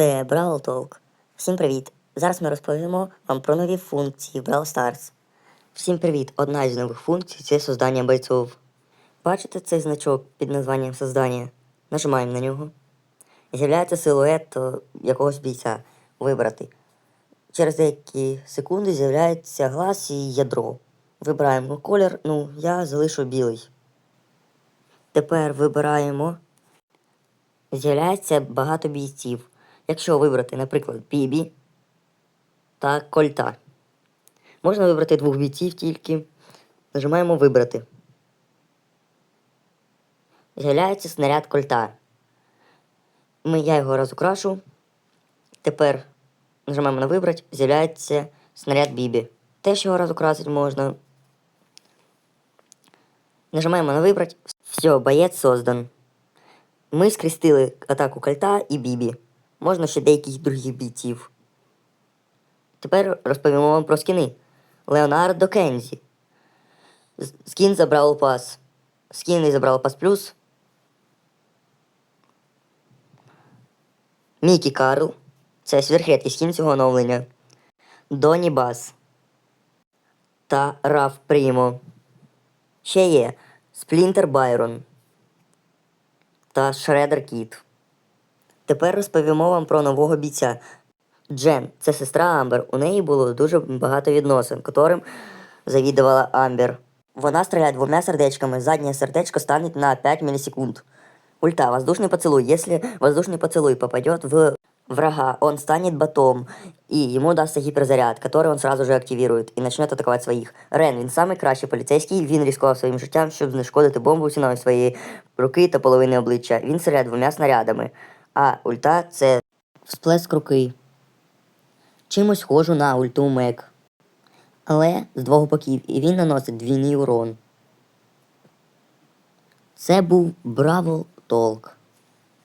Це Brawl Talk. Всім привіт! Зараз ми розповімо вам про нові функції Brawl Stars. Всім привіт! Одна із нових функцій це создання бойцов. Бачите цей значок під названням создання? Нажимаємо на нього. З'являється силует е, якогось бійця. Вибрати. Через деякі секунди з'являється глаз і ядро. Вибираємо колір, ну, я залишу білий. Тепер вибираємо з'являється багато бійців. Якщо вибрати, наприклад, Бібі та Кольта. Можна вибрати двох бійців тільки. Нажимаємо Вибрати. З'являється снаряд Кольта. Ми, я його розукрашу. Тепер нажимаємо на Вибрати, з'являється снаряд Бібі. Теж його розукрасити можна. Нажимаємо на Вибрати. Все, боєць создан. Ми скрестили атаку Кальта і Бібі. Можна ще деяких других бійців. Тепер розповімо вам про скіни. Леонардо Кензі. Скін за Бравл Пас. Скін за Бравл Пас Плюс. Мікі Карл. Це сверхрідкий скін цього оновлення. Доні Бас. Та Раф Прімо. Ще є Сплінтер Байрон та Шредер Кіт. Тепер розповімо вам про нового бійця. Джен це сестра Амбер. У неї було дуже багато відносин, котрим завідувала Амбер. Вона стріляє двома сердечками. Заднє сердечко стане на 5 миллисекунд. Ульта, воздушный поцелуй. Если воздушный поцелуй попадет в врага, он станет ботом, и ему дастся гіперзаряд, который он сразу же активирует і начнет атакувати своїх. Рен, він самий кращий поліцейський, він ризикував своїм життям, щоб знешкодити бомбу ціною своєї руки та половини обличчя. Він стріляє двома снарядами. А ульта це всплеск руки. Чимось схожу на ульту Мек. Але з двох боків, і він наносить двійний урон. Це був Бравл Толк.